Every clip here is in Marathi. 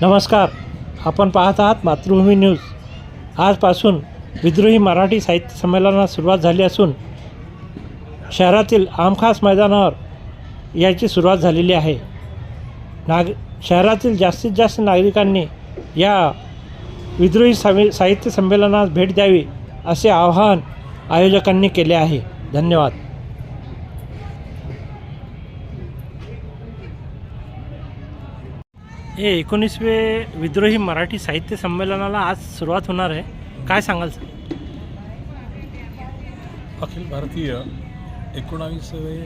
नमस्कार. आपण पाहत आहात मातृभूमी न्यूज. आजपासून विद्रोही मराठी साहित्य संमेलनास सुरुवात झाली असून शहरातील आमखास मैदानावर याची सुरुवात झालेली आहे. नाग शहरातील जास्तीत जास्त नागरिकांनी या विद्रोही सामी साहित्य संमेलनास भेट द्यावी असे आवाहन आयोजकांनी केले आहे. धन्यवाद. हे एकोणीसवे विद्रोही मराठी साहित्य संमेलनाला आज सुरुवात होणार आहे. काय सांगाल सर? अखिल भारतीय एकोणावीसवे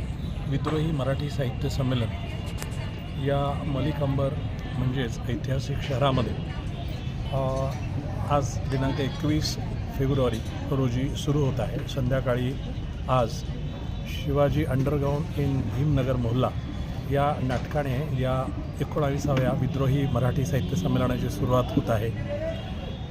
विद्रोही मराठी साहित्य संमेलन या मलिकंबर म्हणजेच ऐतिहासिक शहरामध्ये आज दिनांक एकवीस फेब्रुवारी रोजी सुरू होत आहे. संध्याकाळी आज शिवाजी अंडरग्राऊंड इन भीमनगर मोहल्ला या नाटकाने या एकोणावीसाव्या विद्रोही मराठी साहित्य संमेलनाची सुरुवात होत आहे.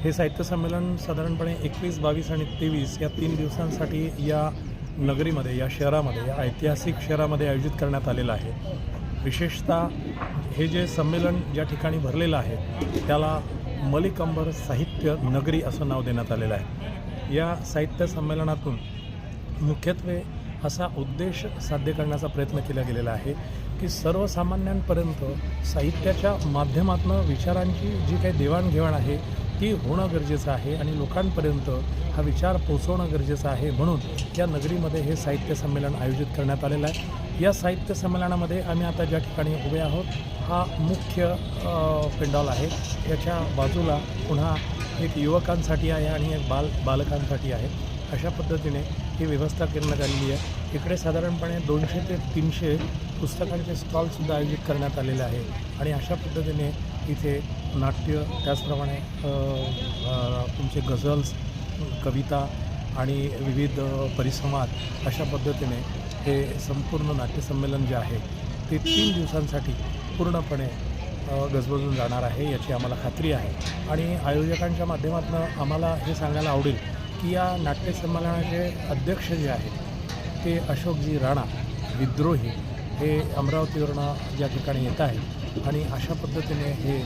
हे साहित्य संमेलन साधारणपणे एकवीस बावीस आणि तेवीस या तीन दिवसांसाठी या नगरीमध्ये या शहरामध्ये या ऐतिहासिक शहरामध्ये आयोजित करण्यात आलेलं आहे. विशेषतः हे जे संमेलन ज्या ठिकाणी भरलेलं आहे त्याला मलिकंबर साहित्य नगरी असं नाव देण्यात आलेलं आहे. या साहित्य संमेलनातून मुख्यत्वे असा उद्देश साध्य करण्याचा प्रयत्न केला गेलेला आहे की सर्वसामान्यांपर्यंत साहित्याच्या माध्यमातून विचारांची जी काही देवाणघेवाण आहे ती होणं गरजेचं आहे आणि लोकांपर्यंत हा विचार पोचवणं गरजेचं आहे म्हणून या नगरीमध्ये हे साहित्य संमेलन आयोजित करण्यात आलेलं आहे. या साहित्य संमेलनामध्ये आम्ही आता ज्या ठिकाणी उभे आहोत हा मुख्य पेंडॉल आहे. याच्या बाजूला पुन्हा एक युवकांसाठी आहे आणि एक बाल बालकांसाठी आहे. अशा पद्धतीने ही व्यवस्था करण्यात आलेली आहे. इकडे साधारणपणे दोनशे ते तीनशे पुस्तकांचे स्टॉलसुद्धा आयोजित करण्यात आलेले आहे. आणि अशा पद्धतीने इथे नाट्य त्याचप्रमाणे तुमचे गझल्स कविता आणि विविध परिसंवाद अशा पद्धतीने हे संपूर्ण नाट्यसंमेलन जे आहे ते तीन दिवसांसाठी पूर्णपणे गजबजून जाणार आहे याची आम्हाला खात्री आहे. आणि आयोजकांच्या माध्यमातून आम्हाला हे सांगायला आवडेल की या नाट्यसंमेलनाचे अध्यक्ष जे आहेत ते अशोकजी राणा विद्रोही हे अमरावतीवरनं ज्या ठिकाणी येत आहेत. आणि अशा पद्धतीने हे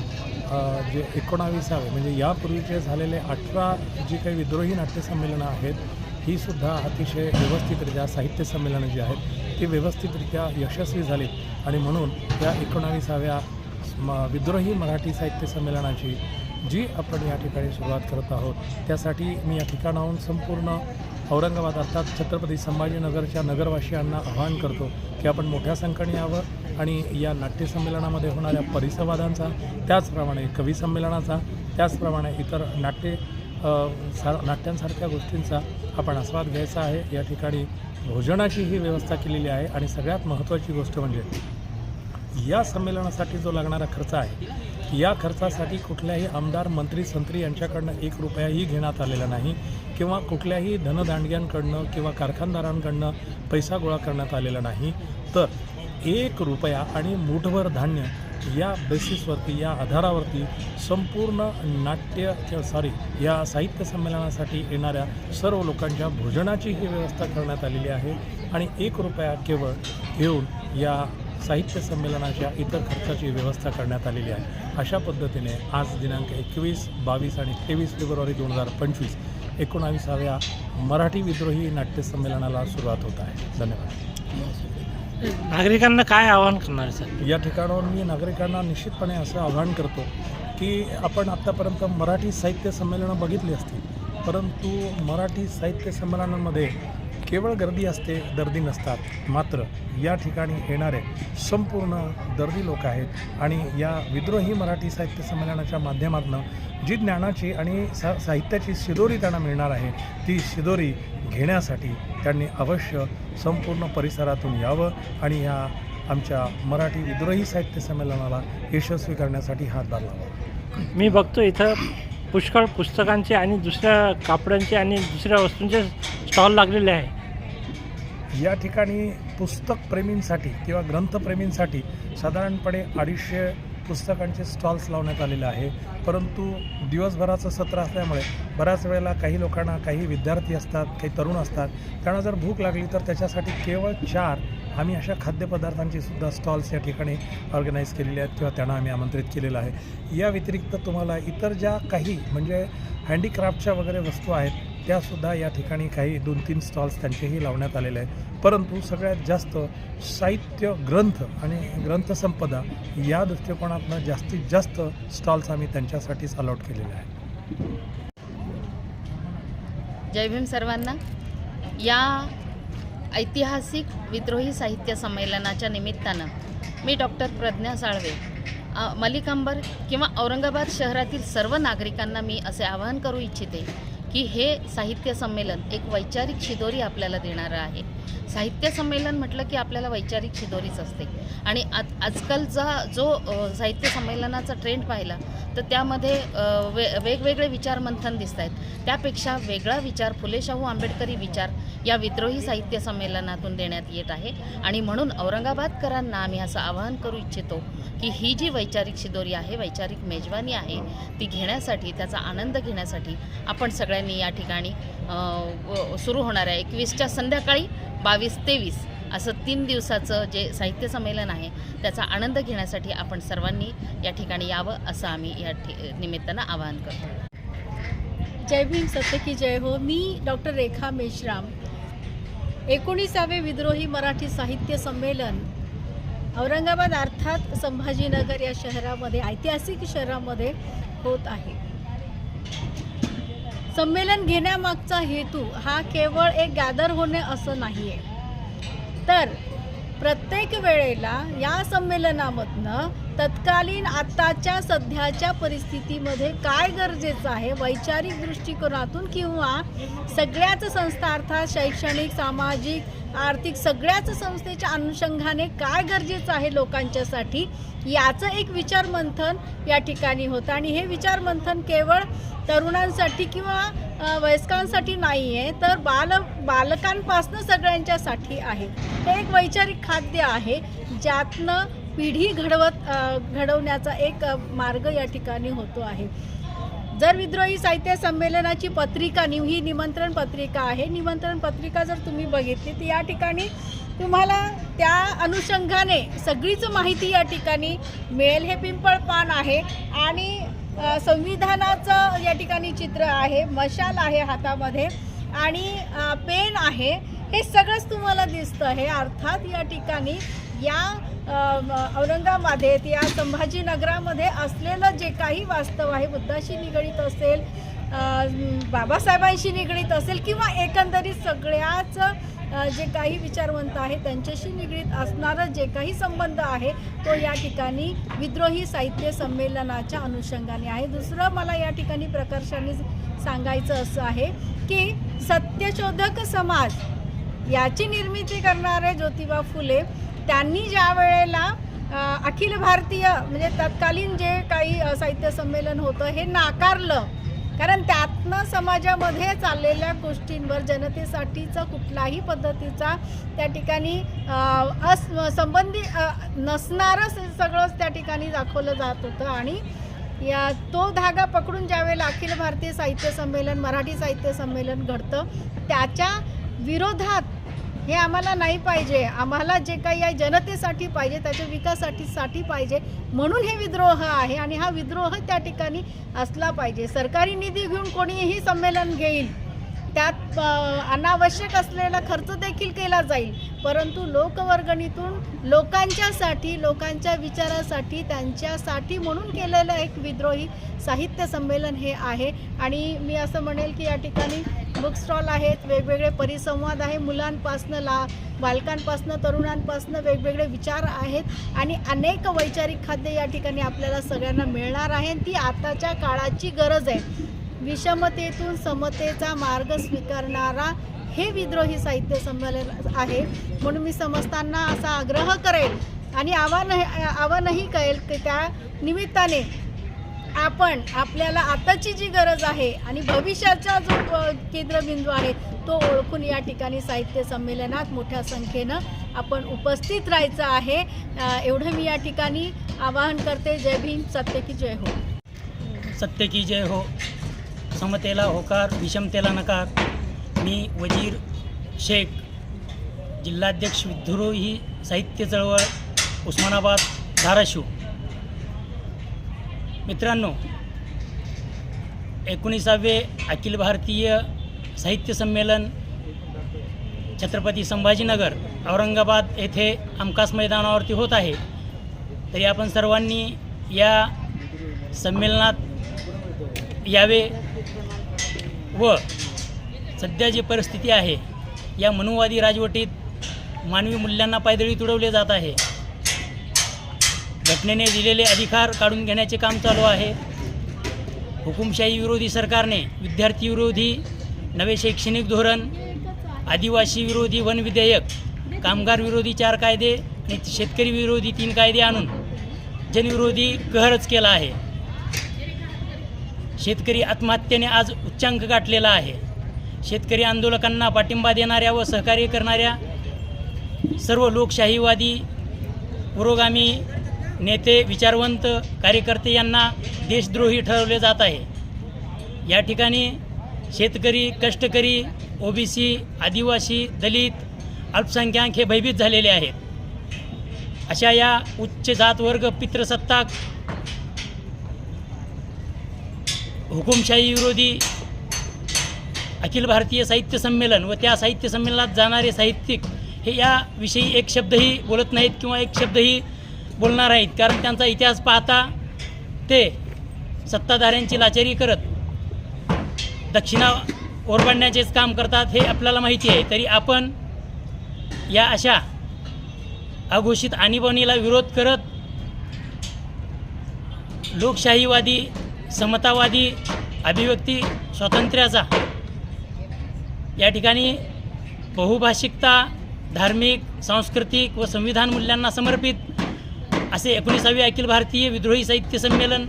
जे एकोणावीसावे म्हणजे यापूर्वीचे झालेले अठरा जी काही विद्रोही नाट्यसंमेलनं आहेत ही सुद्धा अतिशय व्यवस्थितरित्या साहित्य संमेलनं जी आहेत ती व्यवस्थितरित्या यशस्वी झालीत. आणि म्हणून या एकोणावीसाव्या म विद्रोही मराठी साहित्य संमेलनाची जी आपण या ठिकाणी सुरुवात करत आहोत त्यासाठी मी या ठिकाणाहून संपूर्ण औरंगाबाद अर्थात छत्रपती संभाजीनगरच्या नगरवासियांना आवाहन करतो की आपण मोठ्या संख्येने यावं आणि या नाट्यसंमेलनामध्ये होणाऱ्या परिसंवादांचा त्याचप्रमाणे कविसंमेलनाचा त्याचप्रमाणे इतर नाट्य सा नाट्यांसारख्या गोष्टींचा आपण आस्वाद घ्यायचा आहे. या ठिकाणी भोजनाची ही व्यवस्था केलेली आहे आणि सगळ्यात महत्त्वाची गोष्ट म्हणजे या संमेलनासाठी जो लागणारा खर्च आहे या खर्चासाठी कुठल्याही आमदार मंत्री संत्री यांच्याकडनं एक रुपयाही घेण्यात आलेला नाही किंवा कुठल्याही धनदांडग्यांकडनं किंवा कारखानदारांकडनं पैसा गोळा करण्यात आलेला नाही. तर एक रुपया आणि मुठभर धान्य या बेसिसवरती या आधारावरती संपूर्ण नाट्य सॉरी या साहित्य संमेलनासाठी येणाऱ्या सर्व लोकांच्या भोजनाची ही व्यवस्था करण्यात आलेली आहे. आणि एक रुपया केवळ घेऊन या साहित्य संमेलनाच्या इतर खर्चाची व्यवस्था करण्यात आलेली आहे. अशा पद्धतीने आज दिनांक एकवीस बावीस आणि तेवीस फेब्रुवारी दोन हजार पंचवीस एकोणावीसाव्या मराठी विद्रोही नाट्य संमेलनाला सुरुवात होत आहे. धन्यवाद. नागरिकांना काय आवाहन करणार सर? या ठिकाणावर मी नागरिकांना निश्चितपणे असं आवाहन करतो की आपण आत्तापर्यंत मराठी साहित्य संमेलनं बघितली असतील परंतु मराठी साहित्य संमेलनांमध्ये केवळ गर्दी असते दर्दी नसतात. मात्र या ठिकाणी येणारे संपूर्ण दर्दी लोक आहेत आणि या विद्रोही मराठी साहित्य संमेलनाच्या माध्यमातून जी ज्ञानाची आणि सा साहित्याची शिदोरी त्यांना मिळणार आहे ती शिदोरी घेण्यासाठी त्यांनी अवश्य संपूर्ण परिसरातून यावं आणि या आमच्या मराठी विद्रोही साहित्य संमेलनाला यशस्वी करण्यासाठी हातभार लावा मी बघतो इथं पुष्कळ पुस्तकांचे आणि दुसऱ्या कापडांचे आणि दुसऱ्या वस्तूंचे स्टॉल लागलेले आहे. या ठिकाणी पुस्तकप्रेमींसाठी किंवा ग्रंथप्रेमींसाठी साधारणपणे अडीचशे पुस्तकांचे स्टॉल्स लावण्यात आलेले आहे. परंतु दिवसभराचं सत्र असल्यामुळे बऱ्याच वेळेला काही लोकांना काही विद्यार्थी असतात काही तरुण असतात. त्यांना जर भूक लागली तर त्याच्यासाठी केवळ चार आम्ही अशा खाद्यपदार्थांची सुद्धा स्टॉल्स या ठिकाणी ऑर्गनाईज केलेले आहेत किंवा त्यांना आम्ही आमंत्रित केलेलं आहे. या व्यतिरिक्त तुम्हाला इतर ज्या काही म्हणजे हँडीक्राफ्टच्या वगैरे वस्तू आहेत त्यासुद्धा या ठिकाणी काही दोन तीन स्टॉल्स त्यांचेही लावण्यात आलेले आहेत. परंतु सगळ्यात जास्त साहित्य ग्रंथ आणि ग्रंथसंपदा या दृष्टिकोनातनं जास्तीत जास्त स्टॉल्स आम्ही त्यांच्यासाठीच अलॉट केलेले आहेत. जय भीम सर्वांना. या ऐतिहासिक विद्रोही साहित्य संमेलनाच्या निमित्तानं मी डॉक्टर प्रज्ञा साळवे मलिकांबर किंवा औरंगाबाद शहरातील सर्व नागरिकांना मी असे आवाहन करू इच्छिते की हे साहित्य संमेलन एक वैचारिक शिदोरी आपल्याला देणारं आहे. साहित्य संमेलन म्हटलं की आपल्याला वैचारिक शिदोरीच असते. आणि आज आजकालचा जो साहित्य संमेलनाचा ट्रेंड पाहिला तर त्यामध्ये वे वेगवेगळे विचार मंथन दिसत आहेत त्यापेक्षा वेगळा विचार फुले शाहू आंबेडकरी विचार या विद्रोही साहित्य संमेलनातून देण्यात येत आहे. आणि म्हणून औरंगाबादकरांना आम्ही असं आवाहन करू इच्छितो की ही जी वैचारिक शिदोरी आहे वैचारिक मेजवानी आहे ती घेण्यासाठी त्याचा आनंद घेण्यासाठी आपण सगळ्यांनी या ठिकाणी सुरू होणाऱ्या एकवीसच्या संध्याकाळी बावीस तेवीस असं तीन दिवसाचं जे साहित्य संमेलन आहे त्याचा आनंद घेण्यासाठी आपण सर्वांनी या ठिकाणी यावं असं आम्ही या ठि निमित्तानं आवाहन करतो. जय भीम सत्य की जय हो. मी डॉक्टर रेखा मेश्राम. एकोणीसावे विद्रोही मराठी साहित्य संमेलन. औरंगाबाद अर्थात संभाजीनगर या शहरामध्ये ऐतिहासिक शहरामध्ये होत आहे. संमेलन घेण्यामागचा हेतू हा केवळ एक गॅदर होणे असं नाही आहे तर प्रत्येक वेळेला या संमेलनामधनं तत्कालीन आत्ताच्या सध्याच्या परिस्थितीमध्ये काय गरजेचं आहे वैचारिक दृष्टिकोनातून किंवा सगळ्याच संस्था अर्थात शैक्षणिक सामाजिक आर्थिक सगळ्याच संस्थेच्या अनुषंगाने काय गरजेचं आहे लोकांच्यासाठी याचं एक विचारमंथन या ठिकाणी होतं. आणि हे विचारमंथन केवळ तरुणांसाठी किंवा वयस्कांसाठी नाही आहे तर बाल बालकांपासनं सगळ्यांच्यासाठी आहे. हे एक वैचारिक खाद्य आहे ज्यातनं पिढी घडवत घडवण्याचा एक मार्ग या ठिकाणी होतो आहे. जर विद्रोही साहित्य संमेलनाची पत्रिका नि ही निमंत्रण पत्रिका आहे. निमंत्रण पत्रिका जर तुम्ही बघितली तर या ठिकाणी तुम्हाला त्या अनुषंगाने सगळीच माहिती या ठिकाणी मिळेल. हे पिंपळ पान आहे. आणि संविधानाचं या ठिकाणी चित्र आहे मशाल आहे हातामध्ये आणि पेन आहे. हे सगळंच तुम्हाला दिसतं हे अर्थात या ठिकाणी या औरंगाबादेत या संभाजीनगरामध्ये असलेलं जे काही वास्तव आहे बुद्धाशी निगडीत असेल बाबासाहेबांशी निगडीत असेल किंवा एकंदरीत सगळ्याच जे काही विचारवंत आहे त्यांच्याशी निगडीत असणारं जे काही संबंध आहे तो या ठिकाणी विद्रोही साहित्य संमेलनाच्या अनुषंगाने आहे. दुसरं मला या ठिकाणी प्रकर्षाने सांगायचं असं आहे की सत्यशोधक समाज याची निर्मिती करणारे ज्योतिबा फुले त्यांनी ज्या वेळेला अखिल भारतीय म्हणजे तत्कालीन जे काही साहित्य संमेलन होतं हे नाकारलं कारण त्यातनं समाजामध्ये चाललेल्या गोष्टींवर जनतेसाठीचा कुठलाही पद्धतीचा त्या ठिकाणी अस संबंधी नसणारंच नसणारं सगळंच त्या ठिकाणी दाखवलं जात होतं. आणि या तो धागा पकडून ज्यावेळेला अखिल भारतीय साहित्य संमेलन मराठी साहित्य संमेलन घडतं त्याच्या विरोधात हे आम्हाला नाही पाहिजे. आम्हाला जे काही आहे जनतेसाठी पाहिजे त्याच्या विकासासाठी साठी पाहिजे. म्हणून हे विद्रोह आहे आणि हा विद्रोह त्या ठिकाणी असला पाहिजे. सरकारी निधी घेऊन कोणीही संमेलन घेईल. त्यात अनावश्यक असलेला खर्च देखील केला जाईल. परंतु लोकवर्गणीतून लोकांच्यासाठी लोकांच्या विचारासाठी त्यांच्यासाठी म्हणून केलेलं एक विद्रोही साहित्य संमेलन हे आहे. आणि मी असं म्हणेल की या ठिकाणी बुक स्टॉल आहेत वेगवेगळे परिसंवाद आहे. मुलांपासनं ला बालकांपासनं तरुणांपासनं वेगवेगळे विचार आहेत. आणि अनेक वैचारिक खाद्य या ठिकाणी आपल्याला सगळ्यांना मिळणार आहे. आणि ती आताच्या काळाची गरज आहे. विषमतेतून समतेचा मार्ग स्वीकारणारा हे विद्रोही साहित्य संमेलन आहे. म्हणून मी समजताना असा आग्रह करेल आणि आव्हान आव्हानही कळेल की त्या निमित्ताने आपण आपल्याला आताची जी गरज आहे आणि भविष्याचा जो केंद्रबिंदू आहे तो ओळखून या ठिकाणी साहित्य संमेलनात मोठ्या संख्येनं आपण उपस्थित राहायचं आहे. एवढं मी या ठिकाणी आवाहन करते. जय भीम. सत्य की जय हो. सत्य की जय हो. समतेला होकार विषमतेला नकार. मी वजीर शेख जिल्हाध्यक्ष विद्रोही साहित्य चळवळ उस्मानाबाद धाराशिव. मित्रांनो एकोणीसावे अखिल भारतीय साहित्य संमेलन छत्रपती संभाजीनगर औरंगाबाद येथे आमकास मैदानावरती होत आहे. तरी आपण सर्वांनी या संमेलनात यावे. व सध्या जी परिस्थिती आहे या मनुवादी राजवटीत मानवी मूल्यांना पायदळी तुडवले जात आहे. घटनेने दिलेले अधिकार काढून घेण्याचे काम चालू आहे. हुकुमशाही विरोधी सरकारने विद्यार्थी विरोधी नवे शैक्षणिक धोरण आदिवासी विरोधी वन विधेयक कामगार विरोधी चार कायदे आणि शेतकरी विरोधी तीन कायदे आणून जनविरोधी कहरच केला आहे. शेतकरी आत्महत्येने आज उच्चांक गाठलेला आहे. शेतकरी आंदोलकांना पाठिंबा देणाऱ्या व सहकार्य करणाऱ्या सर्व लोकशाहीवादी पुरोगामी नेते विचारवंत कार्यकर्ते यांना देशद्रोही ठरवले जात आहे. या ठिकाणी शेतकरी कष्टकरी ओबीसी आदिवासी दलित अल्पसंख्याक हे भयभीत झालेले आहेत. अशा या उच्च जात वर्ग पितृसत्ताक हुकुमशाही विरोधी अखिल भारतीय साहित्य संमेलन व त्या साहित्य संमेलनात जाणारे साहित्यिक हे याविषयी एक शब्दही बोलत नाहीत किंवा एक शब्दही बोलणार आहेत कारण त्यांचा इतिहास पाहता ते सत्ताधाऱ्यांची लाचारी करत दक्षिणा ओरबाडण्याचेच काम करतात हे आपल्याला माहिती आहे. तरी आपण या अशा अघोषित आणीबाणीला विरोध करत लोकशाहीवादी समतावादी अभिव्यक्ती स्वातंत्र्याचा. या ठिकाणी बहुभाषिकता धार्मिक सांस्कृतिक व संविधान मूल्यांना समर्पित असे एकोणीसावे अखिल भारतीय विद्रोही साहित्य संमेलन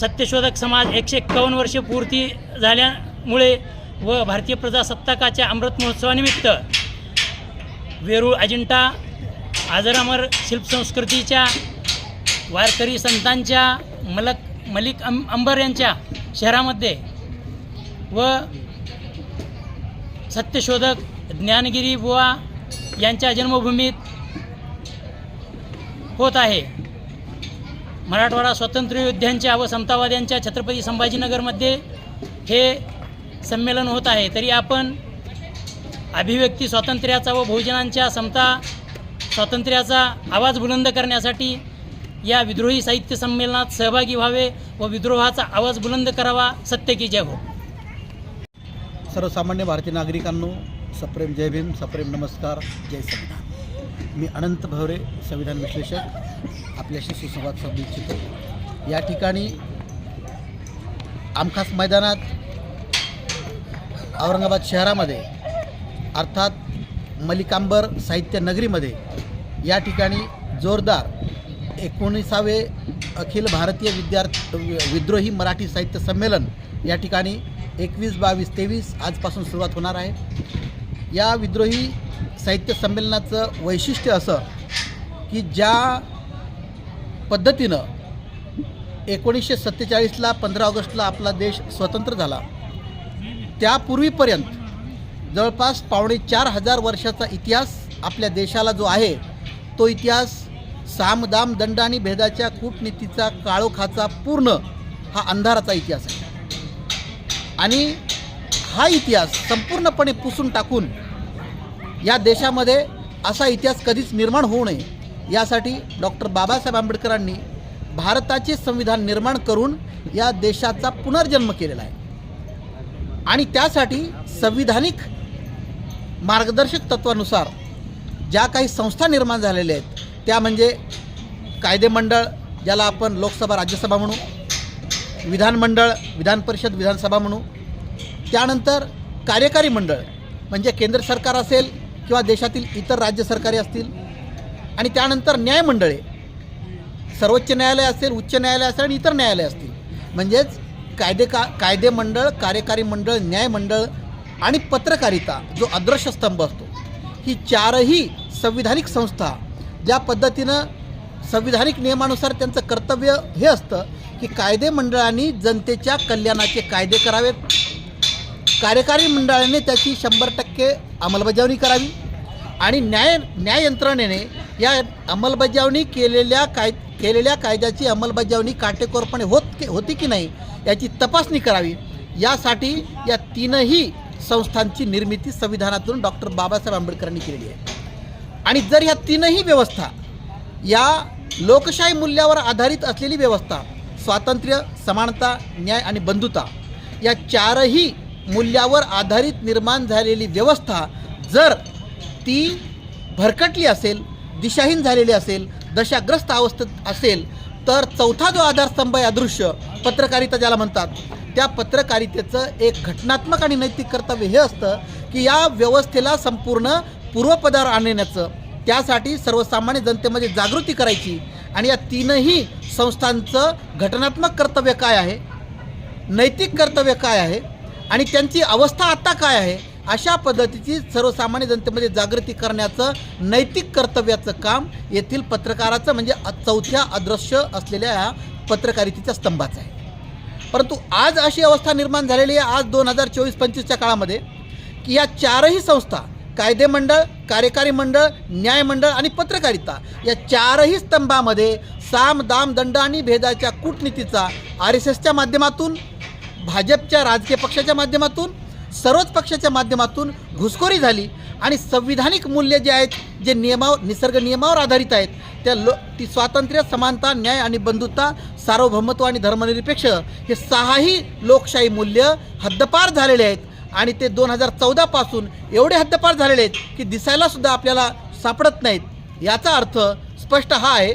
सत्यशोधक समाज एकशे एक्कावन्न वर्ष पूर्ती झाल्यामुळे व भारतीय प्रजासत्ताकाच्या अमृत महोत्सवानिमित्त वेरूळ अजिंठा आजरामर शिल्पसंस्कृतीच्या वारकरी संतांच्या मलक मलिक अं अंबर यांच्या शहरामध्ये व सत्यशोधक ज्ञानगिरी बुवा यांच्या जन्मभूमीत होत आहे. मराठवाडा स्वातंत्र्य योद्ध्यांच्या व समतावाद्यांच्या छत्रपती संभाजीनगरमध्ये हे संमेलन होत आहे. तरी आपण अभिव्यक्ती स्वातंत्र्याचा व बहुजनांच्या समता स्वातंत्र्याचा आवाज बुलंद करण्यासाठी या विद्रोही साहित्य संमेलनात सहभागी व्हावे व विद्रोहाचा आवाज बुलंद करावा. सत्य की जय हो. सर्वसामान्य भारतीय नागरिकांनो सप्रेम जय भीम सप्रेम नमस्कार जय संविधान. मी अनंत भवरे संविधान विश्लेषक. आपल्याशी सुसंवाद साधू इच्छितो. या ठिकाणी आमखास मैदानात औरंगाबाद शहरामध्ये अर्थात मलिकांबर साहित्य नगरीमध्ये या ठिकाणी जोरदार एकोणीसावे अखिल भारतीय विद्यार्थी विद्रोही मराठी साहित्य संमेलन या ठिकाणी एकवीस बावीस तेवीस आजपासून सुरुवात होणार आहे. या विद्रोही साहित्य संमेलनाचं वैशिष्ट्य असं की ज्या पद्धतीनं एकोणीसशे सत्तेचाळीसला पंधरा ऑगस्टला आपला देश स्वतंत्र झाला त्यापूर्वीपर्यंत जवळपास पावणे चार हजार वर्षाचा इतिहास आपल्या देशाला जो आहे तो इतिहास सामदाम दंड आणि भेदाच्या कूटनीतीचा काळोखाचा पूर्ण हा अंधाराचा इतिहास आहे. आणि हा इतिहास संपूर्णपणे पुसून टाकून या देशामध्ये असा इतिहास कधीच निर्माण होऊ नये यासाठी डॉक्टर बाबासाहेब आंबेडकरांनी भारताचे संविधान निर्माण करून या देशाचा पुनर्जन्म केलेला आहे. आणि त्यासाठी संविधानिक मार्गदर्शक तत्वानुसार ज्या काही संस्था निर्माण झालेल्या आहेत त्या म्हणजे कायदेमंडळ ज्याला आपण लोकसभा राज्यसभा म्हणू विधानमंडळ विधान परिषद विधानसभा म्हणू. त्यानंतर कार्यकारी मंडळ म्हणजे केंद्र सरकार असेल किंवा देशातील इतर राज्य सरकारे असतील. आणि त्यानंतर न्यायमंडळे सर्वोच्च न्यायालय असेल उच्च न्यायालय असेल आणि इतर न्यायालय असतील. म्हणजेच कायदे का कायदे मंडळ कार्यकारी मंडळ न्यायमंडळ आणि पत्रकारिता जो अदृश्य स्तंभ असतो ही चारही संविधानिक संस्था ज्या पद्धतीनं संविधानिक नियमानुसार त्यांचं कर्तव्य हे असतं की कायदे मंडळांनी जनतेच्या कल्याणाचे कायदे करावेत. कार्यकारी मंडळाने त्याची शंभर टक्के अंमलबजावणी करावी आणि न्याय न्याय यंत्रणेने या अंमलबजावणी केलेल्या काय केलेल्या कायद्याची अंमलबजावणी काटेकोरपणे होत के होती की नाही याची तपासणी करावी. यासाठी या तीनही संस्थांची निर्मिती संविधानातून डॉक्टर बाबासाहेब आंबेडकरांनी केलेली आहे. आणि जर ह्या तीनही व्यवस्था या लोकशाही मूल्यावर आधारित असलेली व्यवस्था स्वातंत्र्य समानता न्याय आणि बंधुता या चारही मूल्यावर आधारित निर्माण झालेली व्यवस्था जर ती भरकटली असेल दिशाहीन झालेली असेल दशाग्रस्त अवस्थेत असेल तर चौथा जो आधारस्तंभ आहे अदृश्य पत्रकारिता ज्याला म्हणतात त्या पत्रकारितेचं एक घटनात्मक आणि नैतिक कर्तव्य हे असतं की या व्यवस्थेला संपूर्ण पूर्वपदावर आणण्याचं त्यासाठी सर्वसामान्य जनतेमध्ये जागृती करायची आणि या तीनही संस्थांचं घटनात्मक कर्तव्य काय आहे नैतिक कर्तव्य काय आहे आणि त्यांची अवस्था आत्ता काय आहे अशा पद्धतीची सर्वसामान्य जनतेमध्ये जागृती करण्याचं नैतिक कर्तव्याचं काम येथील पत्रकाराचं म्हणजे चौथ्या अदृश्य असलेल्या या पत्रकारितेच्या स्तंभाचं आहे. परंतु आज अशी अवस्था निर्माण झालेली आहे आज दोन हजार चोवीस पंचवीसच्या काळामध्ये की या चारही संस्था कायदे मंडळ कार्यकारी मंडळ न्यायमंडळ आणि पत्रकारिता या चारही स्तंभामध्ये साम दाम दंड आणि भेदाच्या कूटनीतीचा आर एस एसच्या माध्यमातून भाजपच्या राजकीय पक्षाच्या माध्यमातून सर्वच पक्षाच्या माध्यमातून घुसखोरी झाली आणि संविधानिक मूल्य जे आहेत जे नियमावर निसर्ग नियमावर आधारित आहेत त्या लो ती स्वातंत्र्य समानता न्याय आणि बंधुता सार्वभौमत्व आणि धर्मनिरपेक्ष हे सहाही लोकशाही मूल्य हद्दपार झालेले आहेत. आणि ते दोन हजार चौदापासून एवढे हद्दपार झालेले आहेत की दिसायलासुद्धा आपल्याला सापडत नाहीत. याचा अर्थ स्पष्ट हा आहे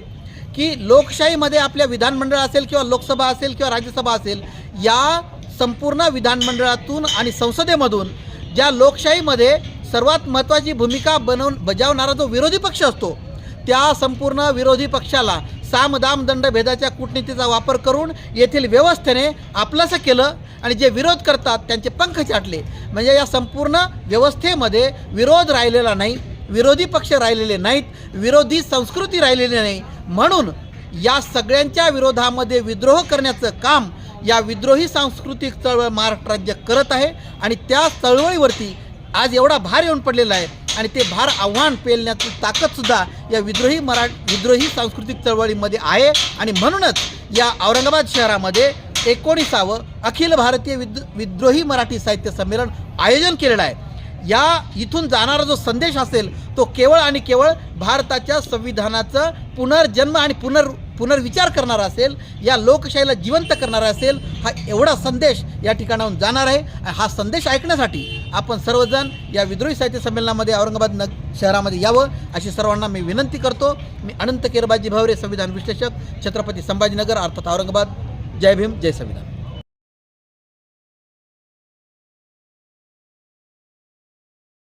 की लोकशाहीमध्ये आपल्या विधानमंडळ असेल किंवा लोकसभा असेल किंवा राज्यसभा असेल या संपूर्ण विधानमंडळातून आणि संसदेमधून ज्या लोकशाहीमध्ये सर्वात महत्त्वाची भूमिका बनवून बजावणारा जो विरोधी पक्ष असतो त्या संपूर्ण विरोधी पक्षाला सामदाम दंड भेदाच्या कूटनीतीचा वापर करून येथील व्यवस्थेने आपलंसं केलं आणि जे विरोध करतात त्यांचे पंख चाटले. म्हणजे या संपूर्ण व्यवस्थेमध्ये विरोध राहिलेला नाही विरोधी पक्ष राहिलेले नाहीत विरोधी संस्कृती राहिलेली नाही. म्हणून या सगळ्यांच्या विरोधामध्ये विद्रोह करण्याचं काम या विद्रोही सांस्कृतिक चळवळ महाराष्ट्र राज्य करत आहे आणि त्या चळवळीवरती आज एवढा भार येऊन पडलेला आहे आणि ते भार आव्हान पेलण्याची ताकदसुद्धा या विद्रोही मरा विद्रोही सांस्कृतिक चळवळीमध्ये आहे. आणि म्हणूनच या औरंगाबाद शहरामध्ये एकोणीसावं अखिल भारतीय विद विद्रोही मराठी साहित्य संमेलन आयोजन केलेलं आहे. या इथून जाणारा जो संदेश असेल तो केवळ आणि केवळ भारताच्या संविधानाचं पुनर्जन्म आणि पुनर् पुनर्विचार करणारा असेल या लोकशाहीला जिवंत करणारा असेल हा एवढा संदेश या ठिकाणाहून जाणार आहे. हा संदेश ऐकण्यासाठी आपण सर्वजण या विद्रोही साहित्य संमेलनामध्ये औरंगाबाद नग शहरामध्ये यावं अशी सर्वांना मी विनंती करतो. मी अनंत केरबाजी भावरे संविधान विश्लेषक छत्रपती संभाजीनगर अर्थात औरंगाबाद. जय भीम जय संविधान.